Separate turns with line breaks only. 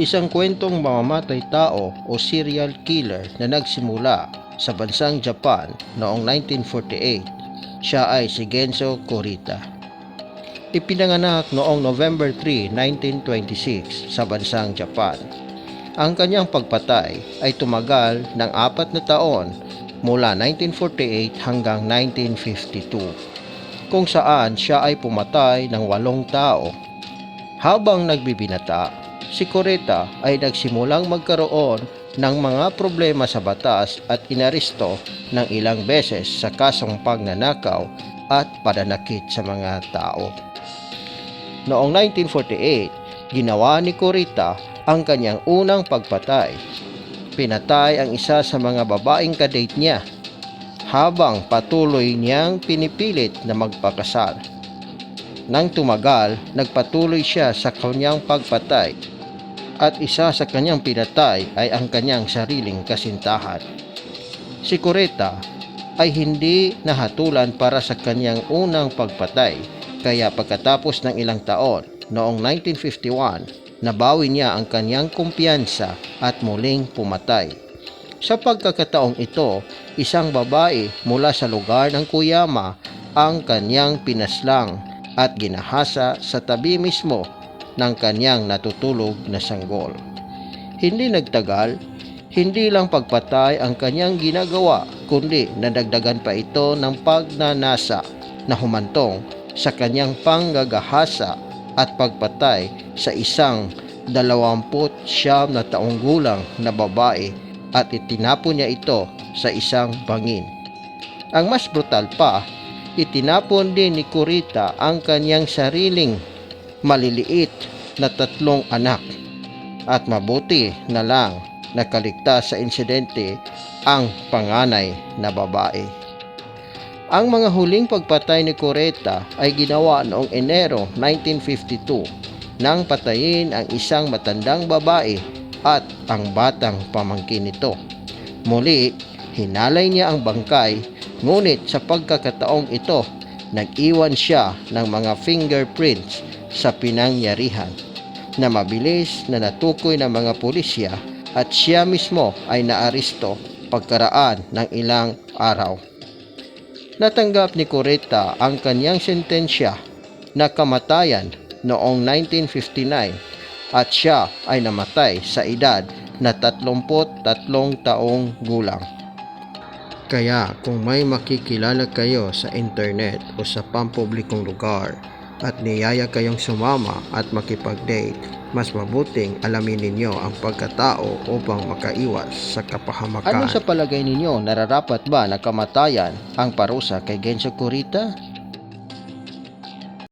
Isang kwentong mamamatay tao o serial killer na nagsimula sa bansang Japan noong 1948. Siya ay si Genso Kurita. Ipinanganak noong November 3, 1926 sa bansang Japan. Ang kanyang pagpatay ay tumagal ng apat na taon mula 1948 hanggang 1952 kung saan siya ay pumatay ng walong tao. Habang nagbibinata, si Coretta ay nagsimulang magkaroon ng mga problema sa batas at inaresto ng ilang beses sa kasong pagnanakaw at pananakit sa mga tao. Noong 1948, ginawa ni Coretta ang kanyang unang pagpatay. Pinatay ang isa sa mga babaeng kadate niya habang patuloy niyang pinipilit na magpakasal. Nang tumagal, nagpatuloy siya sa kanyang pagpatay at isa sa kanyang pinatay ay ang kanyang sariling kasintahan. Si Coretta ay hindi nahatulan para sa kanyang unang pagpatay kaya pagkatapos ng ilang taon noong 1951 nabawi niya ang kanyang kumpiyansa at muling pumatay. Sa pagkakataong ito, isang babae mula sa lugar ng Kuyama ang kanyang pinaslang at ginahasa sa tabi mismo ng kanyang natutulog na sanggol. Hindi nagtagal, hindi lang pagpatay ang kanyang ginagawa kundi nadagdagan pa ito ng pagnanasa na humantong sa kanyang panggagahasa at pagpatay sa isang 29 na taong gulang na babae at itinapon niya ito sa isang bangin. Ang mas brutal pa, itinapon din ni Kurita ang kanyang sariling maliliit na tatlong anak at mabuti na lang nakaligtas sa insidente ang panganay na babae. Ang mga huling pagpatay ni Coretta ay ginawa noong Enero 1952 nang patayin ang isang matandang babae at ang batang pamangkin nito. Muli, hinalay niya ang bangkay ngunit sa pagkakataong ito, nag-iwan siya ng mga fingerprints sa pinangyarihan na mabilis na natukoy ng mga pulisya at siya mismo ay naaresto pagkaraan ng ilang araw. Natanggap ni Coretta ang kanyang sentensya na kamatayan noong 1959 at siya ay namatay sa edad na 33 taong gulang. Kaya kung may makikilala kayo sa internet o sa pampublikong lugar at niyaya kayong sumama at makipag-date, mas mabuting alamin ninyo ang pagkatao upang makaiwas sa kapahamakan. Ano sa palagay ninyo, nararapat ba na kamatayan ang parusa kay Genso Kurita?